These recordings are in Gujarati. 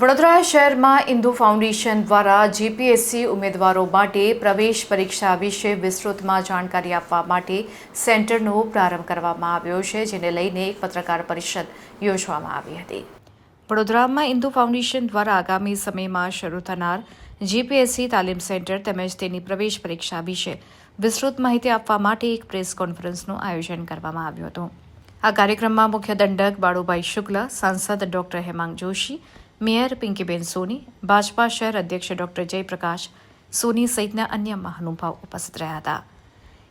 વડોદરા શહેરમાં ઇન્દુ ફાઉન્ડેશન દ્વારા જીપીએસસી ઉમેદવારો માટે પ્રવેશ પરીક્ષા વિશે વિસ્તૃતમાં જાણકારી આપવા માટે સેન્ટરનો પ્રારંભ કરવામાં આવ્યો છે, જેને લઈને એક પત્રકાર પરિષદ યોજવામાં આવી હતી. વડોદરામાં ઇન્દુ ફાઉન્ડેશન દ્વારા આગામી સમયમાં શરૂ થનાર જીપીએસસી તાલીમ સેન્ટર તેમજ તેની પ્રવેશ પરીક્ષા વિશે વિસ્તૃત માહિતી આપવા માટે એક પ્રેસ કોન્ફરન્સનું આયોજન કરવામાં આવ્યું હતું. આ કાર્યક્રમમાં મુખ્ય દંડક બાળુભાઈ શુક્લ, સાંસદ ડોક્ટર હેમાંગ જોશી મેયર પિંકીબેન સોની, ભાજપા શહેર અધ્યક્ષ ડોક્ટર જયપ્રકાશ સોની સહિતના અન્ય મહાનુભાવ ઉપસ્થિત રહ્યા હતા.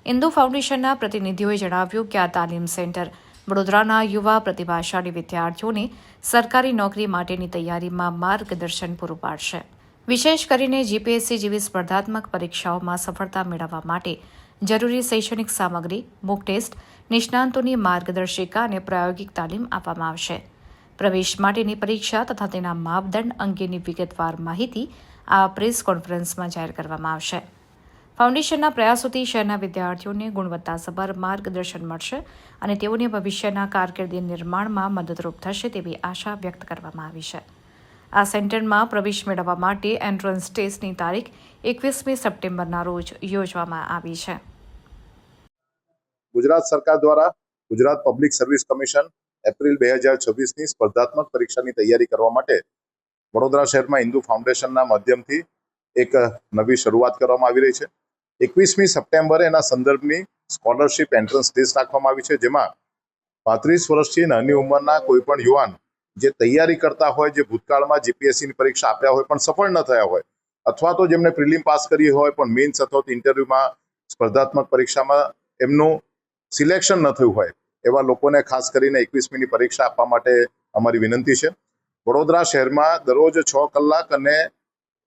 ઇન્દુ ફાઉન્ડેશનના પ્રતિનિધિઓએ જણાવ્યું કે આ તાલીમ સેન્ટર વડોદરાના યુવા પ્રતિભાશાળી વિદ્યાર્થીઓને સરકારી નોકરી માટેની તૈયારીમાં માર્ગદર્શન પૂરું પાડશે. વિશેષ કરીને જીપીએસસી જેવી સ્પર્ધાત્મક પરીક્ષાઓમાં સફળતા મેળવવા માટે જરૂરી શૈક્ષણિક સામગ્રી, મુક ટેસ્ટ, નિષ્ણાંતોની માર્ગદર્શિકા અને પ્રાયોગિક તાલીમ આપવામાં આવશે. પ્રવેશ માટેની પરીક્ષા તથા તેના માપદંડ અંગેની વિગતવાર માહિતી આ પ્રેસ કોન્ફરન્સમાં જાહેર કરવામાં આવશે. ફાઉન્ડેશનના પ્રયાસોથી શહેરના વિદ્યાર્થીઓને ગુણવત્તાસભર માર્ગદર્શન મળશે અને તેઓને ભવિષ્યના કારકિર્દી નિર્માણમાં મદદરૂપ થશે તેવી આશા વ્યક્ત કરવામાં આવી છે. આ સેન્ટરમાં પ્રવેશ મેળવવા માટે એન્ટ્રન્સ ટેસ્ટની તારીખ એકવીસમી સપ્ટેમ્બરના રોજ યોજવામાં આવી છે. ગુજરાત સરકાર દ્વારા Gujarat Public Service Commission April બે હજાર છવ્વીસની સ્પર્ધાત્મક પરીક્ષાની તૈયારી કરવા માટે વડોદરા શહેરમાં હિન્દુ ફાઉન્ડેશનના માધ્યમથી એક નવી શરૂઆત કરવામાં આવી રહી છે. એકવીસમી સપ્ટેમ્બરે એના સંદર્ભની સ્કોલરશિપ એન્ટ્રન્સ ટેસ્ટ રાખવામાં આવી છે, જેમાં પાંત્રીસ વર્ષથી નાની ઉંમરના કોઈપણ યુવાન જે તૈયારી કરતા હોય, જે ભૂતકાળમાં જીપીએસસીની પરીક્ષા આપ્યા હોય પણ સફળ ન થયા હોય, અથવા તો જેમને પ્રિલિમ પાસ કરી હોય પણ મેન્સ અથવા તો ઇન્ટરવ્યુમાં સ્પર્ધાત્મક પરીક્ષામાં એમનું સિલેક્શન ન થયું હોય એવા લોકોને ખાસ કરીને એકવીસમીની પરીક્ષા આપવા માટે અમારી વિનંતી છે. વડોદરા શહેરમાં દરરોજ છ કલાક અને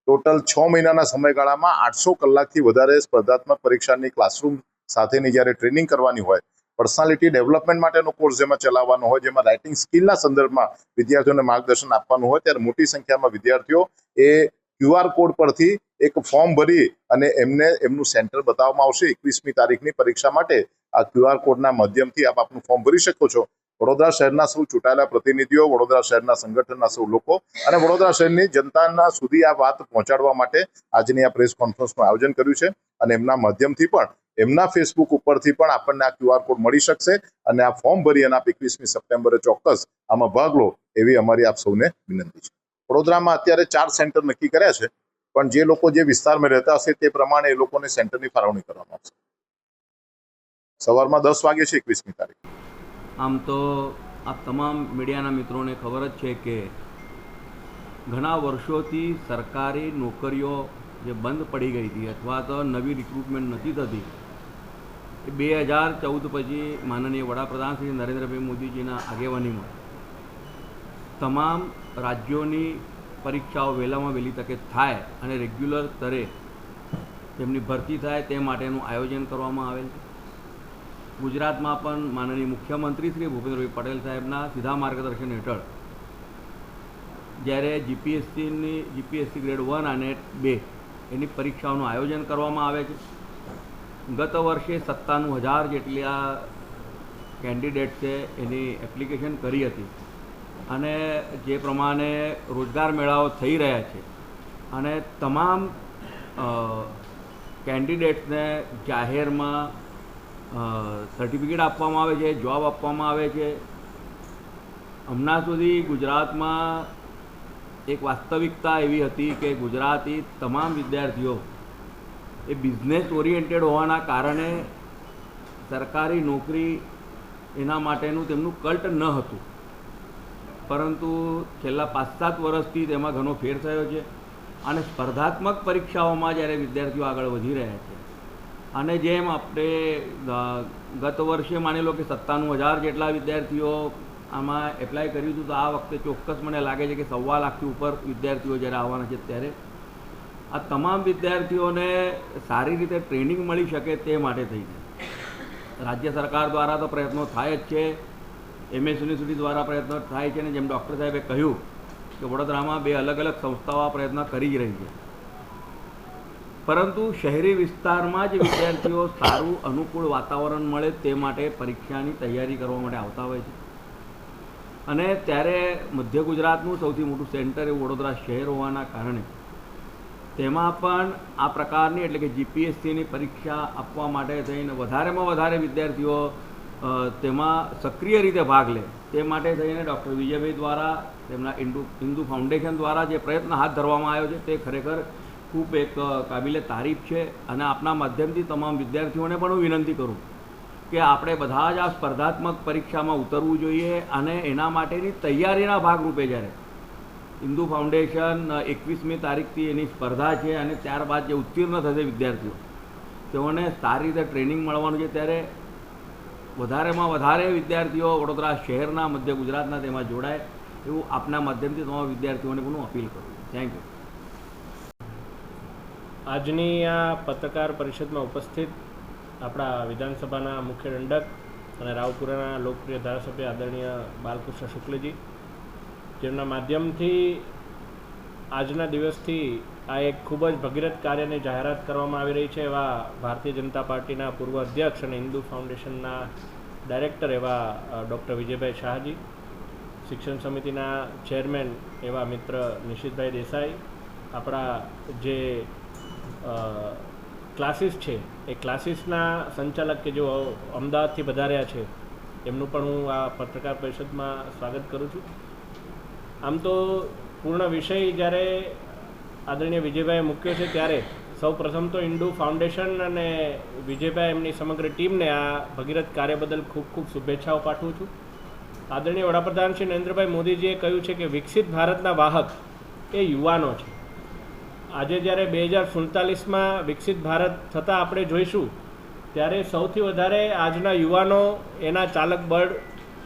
ટોટલ છ મહિનાના સમયગાળામાં આઠસો કલાકથી વધારે સ્પર્ધાત્મક પરીક્ષાની ક્લાસરૂમ સાથેની જ્યારે ટ્રેનિંગ કરવાની હોય, પર્સનાલિટી ડેવલપમેન્ટ માટેનો કોર્સ જેમાં ચલાવવાનો હોય, જેમાં રાઇટિંગ સ્કિલના સંદર્ભમાં વિદ્યાર્થીઓને માર્ગદર્શન આપવાનું હોય, ત્યારે મોટી સંખ્યામાં વિદ્યાર્થીઓ એ ક્યુઆર કોડ પરથી એક ફોર્મ ભરી અને એમને એમનું સેન્ટર બતાવવામાં આવશે. એકવીસમી તારીખની પરીક્ષા માટે આ ક્યુઆર કોડના માધ્યમથી આપ આપનું ફોર્મ ભરી શકો છો. વડોદરા શહેરના સૌ ચૂંટાયેલા પ્રતિનિધિઓ, વડોદરા શહેરના સંગઠનના સૌ લોકો અને વડોદરા શહેરની જનતાના સુધી આ વાત પહોંચાડવા માટે આજની આ પ્રેસ કોન્ફરન્સનું આયોજન કર્યું છે અને એમના માધ્યમથી પણ, એમના ફેસબુક ઉપરથી પણ આપણને આ ક્યુઆર કોડ મળી શકશે અને આ ફોર્મ ભરી અને આપ એકવીસમી સપ્ટેમ્બરે ચોક્કસ આમાં ભાગ લો એવી અમારી આપ સૌને વિનંતી છે. વડોદરામાં અત્યારે ચાર સેન્ટર નક્કી કર્યા છે, પણ જે લોકો જે વિસ્તારમાં રહેતા હશે તે પ્રમાણે એ લોકોને સેન્ટરની ફાળવણી કરવામાં આવશે. સવારમાં દસ વાગે છે એકવીસમી તારીખ. આમ તો આ તમામ મીડિયાના મિત્રોને ખબર જ છે કે ઘણા વર્ષોથી સરકારી નોકરીઓ જે બંધ પડી ગઈ હતી અથવા તો નવી રિક્રુટમેન્ટ નથી થતી, એ બે હજાર ચૌદ પછી માનનીય વડાપ્રધાન શ્રી નરેન્દ્રભાઈ મોદીજીના આગેવાનીમાં તમામ રાજ્યોની પરીક્ષાઓ વહેલામાં વહેલી તકે થાય અને રેગ્યુલર સ્તરે તેમની ભરતી થાય તે માટેનું આયોજન કરવામાં આવેલ છે. ગુજરાતમાં પણ માનનીય મુખ્યમંત્રી શ્રી ભૂપેન્દ્રભાઈ પટેલ સાહેબના સીધા માર્ગદર્શન હેઠળ જ્યારે જીપીએસસીની, જીપીએસસી ગ્રેડ વન અને બે એની પરીક્ષાઓનું આયોજન કરવામાં આવે છે. ગત વર્ષે સત્તાણું હજાર જેટલી આ કેન્ડિડેટ્સે એની એપ્લિકેશન કરી હતી અને જે પ્રમાણે રોજગાર મેળાઓ થઈ રહ્યા છે અને તમામ કેન્ડિડેટ્સને જાહેરમાં સર્ટિફિકેટ આપવામાં આવે છે જોબ આપવામાં આવે છે. હમણાં સુધી ગુજરાતમાં એક વાસ્તવિકતા એવી હતી કે ગુજરાતી તમામ વિદ્યાર્થીઓ એ બિઝનેસ ઓરિએન્ટેડ હોવાના કારણે સરકારી નોકરી એના માટેનું તેમનું કલ્ટ ન હતું. પરંતુ છેલ્લા પાંચ સાત વર્ષથી તેમાં ઘણો ફેર થયો છે અને સ્પર્ધાત્મક પરીક્ષાઓમાં જ્યારે વિદ્યાર્થીઓ આગળ વધી રહ્યા છે અને જેમ આપણે ગત વર્ષે માની લો કે સત્તાણું હજાર જેટલા વિદ્યાર્થીઓ આમાં એપ્લાય કર્યું હતું, તો આ વખતે ચોક્કસ મને લાગે છે કે સવા લાખથી ઉપર વિદ્યાર્થીઓ જ્યારે આવવાના છે ત્યારે. આ તમામ વિદ્યાર્થીઓને સારી રીતે ટ્રેનિંગ મળી શકે તે માટે થઈને રાજ્ય સરકાર દ્વારા તો પ્રયત્નો થાય જ છે. એમએસ યુનિવર્સિટી દ્વારા પ્રયત્નો થાય છે અને જેમ ડૉક્ટર સાહેબે કહ્યું કે વડોદરામાં બે અલગ અલગ સંસ્થાઓ આ પ્રયત્ન કરી જ રહી છે. પરંતુ શહેરી વિસ્તારમાં જ વિદ્યાર્થીઓ સારું, અનુકૂળ વાતાવરણ મળે તે માટે પરીક્ષાની તૈયારી કરવા માટે આવતા હોય છે. અને ત્યારે મધ્ય ગુજરાતનું સૌથી મોટું સેન્ટર એ વડોદરા શહેર હોવાના કારણે તેમાં પણ આ પ્રકારની એટલે કે જીપીએસસીની પરીક્ષા આપવા માટે થઈને વધારેમાં વધારે વિદ્યાર્થીઓ તેમાં સક્રિય રીતે ભાગ લે તે માટે થઈને ડૉક્ટર વિજયભાઈ દ્વારા તેમના હિન્દુ હિન્દુ ફાઉન્ડેશન દ્વારા જે પ્રયત્ન હાથ ધરવામાં આવ્યો છે તે ખરેખર ખૂબ એક કાબિલે તારીફ છે અને આપના માધ્યમથી તમામ વિદ્યાર્થીઓને પણ હું વિનંતી કરું કે આપણે બધા જ આ સ્પર્ધાત્મક પરીક્ષામાં ઉતરવું જોઈએ અને એના માટેની તૈયારીના ભાગરૂપે જ્યારે હિન્દુ ફાઉન્ડેશન એકવીસમી તારીખથી એની સ્પર્ધા છે અને ત્યારબાદ જે ઉત્તીર્ણ થશે વિદ્યાર્થીઓ, તેઓને સારી રીતે ટ્રેનિંગ મળવાનું છે ત્યારે વધારેમાં વધારે વિદ્યાર્થીઓ વડોદરા શહેરના, મધ્ય ગુજરાતના તેમાં જોડાય એવું આપના માધ્યમથી તમામ વિદ્યાર્થીઓને પણ હું અપીલ કરું થેન્ક યુ આજની આ પત્રકાર પરિષદમાં ઉપસ્થિત આપણા વિધાનસભાના મુખ્ય દંડક અને રાવપુરાના લોકપ્રિય ધારાસભ્ય આદરણીય બાલકૃષ્ણ શુક્લજી, જેમના માધ્યમથી આજના દિવસથી આ એક ખૂબ જ ભગીરથ કાર્યની જાહેરાત કરવામાં આવી રહી છે એવા ભારતીય જનતા પાર્ટીના પૂર્વ અધ્યક્ષ અને હિન્દુ ફાઉન્ડેશનના ડાયરેક્ટર એવા ડૉક્ટર વિજયભાઈ શાહજી, શિક્ષણ સમિતિના ચેરમેન એવા મિત્ર નિશિતભાઈ દેસાઈ, આપણા જે ક્લાસીસ છે. એ ક્લાસીસના સંચાલક કે જેઓ અમદાવાદથી વધાર્યા છે, એમનું પણ હું આ પત્રકાર પરિષદમાં સ્વાગત કરું છું. આમ તો પૂર્ણ વિષય જ્યારે આદરણીય વિજયભાઈએ મૂક્યો છે, ત્યારે સૌ પ્રથમ તો ઇન્ડુ ફાઉન્ડેશન અને વિજયભાઈ એમની સમગ્ર ટીમને આ ભગીરથ કાર્ય બદલ ખૂબ ખૂબ શુભેચ્છાઓ પાઠવું છું. આદરણીય વડાપ્રધાન શ્રી નરેન્દ્રભાઈ મોદીજીએ કહ્યું છે કે વિકસિત ભારતના વાહક એ યુવાનો છે. આજે જ્યારે બે હજાર સુડતાલીસમાં વિકસિત ભારત થતાં આપણે જોઈશું, ત્યારે સૌથી વધારે આજના યુવાનો એના ચાલક બળ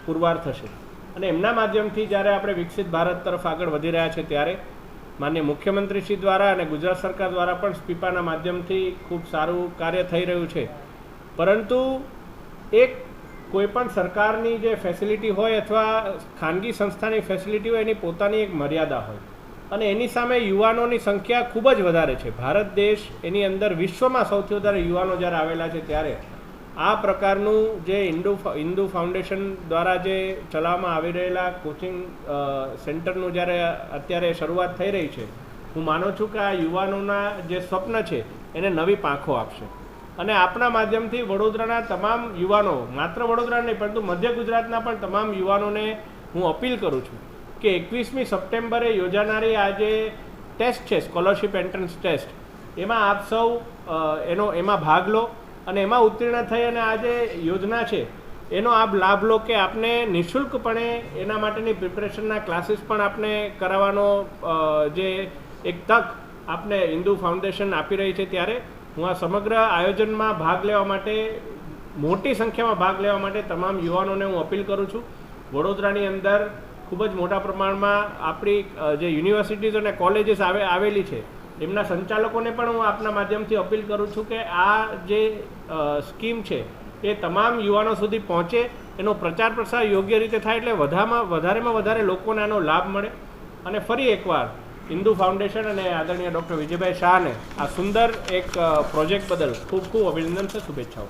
પુરવાર થશે. અને એમના માધ્યમથી જ્યારે આપણે વિકસિત ભારત તરફ આગળ વધી રહ્યા છે ત્યારે માન્ય મુખ્યમંત્રીશ્રી દ્વારા અને ગુજરાત સરકાર દ્વારા પણ સ્પીપાના માધ્યમથી ખૂબ સારું કાર્ય થઈ રહ્યું છે. પરંતુ એક કોઈપણ સરકારની જે ફેસિલિટી હોય અથવા ખાનગી સંસ્થાની ફેસિલિટી હોય, એની પોતાની એક મર્યાદા હોય. અને એની સામે યુવાનોની સંખ્યા ખૂબ જ વધારે છે. ભારત દેશ એની અંદર વિશ્વમાં સૌથી વધારે યુવાનો જ્યારે આવેલા છે ત્યારે આ પ્રકારનું જે હિન્દુ હિન્દુ ફાઉન્ડેશન દ્વારા જે ચલાવવામાં આવી રહેલા કોચિંગ સેન્ટરનું જ્યારે અત્યારે શરૂઆત થઈ રહી છે, હું માનું છું કે આ યુવાનોના જે સ્વપ્ન છે એને નવી પાંખો આપશે. અને આપણા માધ્યમથી વડોદરાના તમામ યુવાનો, માત્ર વડોદરા નહીં, પરંતુ મધ્ય ગુજરાતના પણ તમામ યુવાનોને હું અપીલ કરું છું કે એકવીસમી સપ્ટેમ્બરે યોજાનારી આ જે ટેસ્ટ છે, સ્કોલરશિપ એન્ટ્રન્સ ટેસ્ટ, એમાં આપ સૌ એનો, એમાં ભાગ લો અને એમાં ઉત્તીર્ણ થઈ અને આ જે યોજના છે, એનો આપ લાભ લો કે આપને નિઃશુલ્કપણે એના માટેની પ્રિપરેશનના ક્લાસીસ પણ આપને કરાવવાનો જે એક તક આપને હિન્દુ ફાઉન્ડેશન આપી રહી છે ત્યારે હું આ સમગ્ર આયોજનમાં ભાગ લેવા માટે, મોટી સંખ્યામાં ભાગ લેવા માટે તમામ યુવાનોને હું અપીલ કરું છું. વડોદરાની અંદર ખૂબ જ મોટા પ્રમાણમાં આપણી જે યુનિવર્સિટીઝ અને કોલેજીસ આવે, આવેલી છે, એમના સંચાલકોને પણ હું આપના માધ્યમથી અપીલ કરું છું કે આ જે સ્કીમ છે, એ તમામ યુવાનો સુધી પહોંચે, એનો પ્રચાર પ્રસાર યોગ્ય રીતે થાય એટલે વધામાં, વધારેમાં વધારે લોકોને આનો લાભ મળે અને ફરી એકવાર, હિન્દુ ફાઉન્ડેશન અને આદરણીય ડૉક્ટર વિજયભાઈ શાહને આ સુંદર એક પ્રોજેક્ટ બદલ ખૂબ ખૂબ અભિનંદન છે, શુભેચ્છાઓ.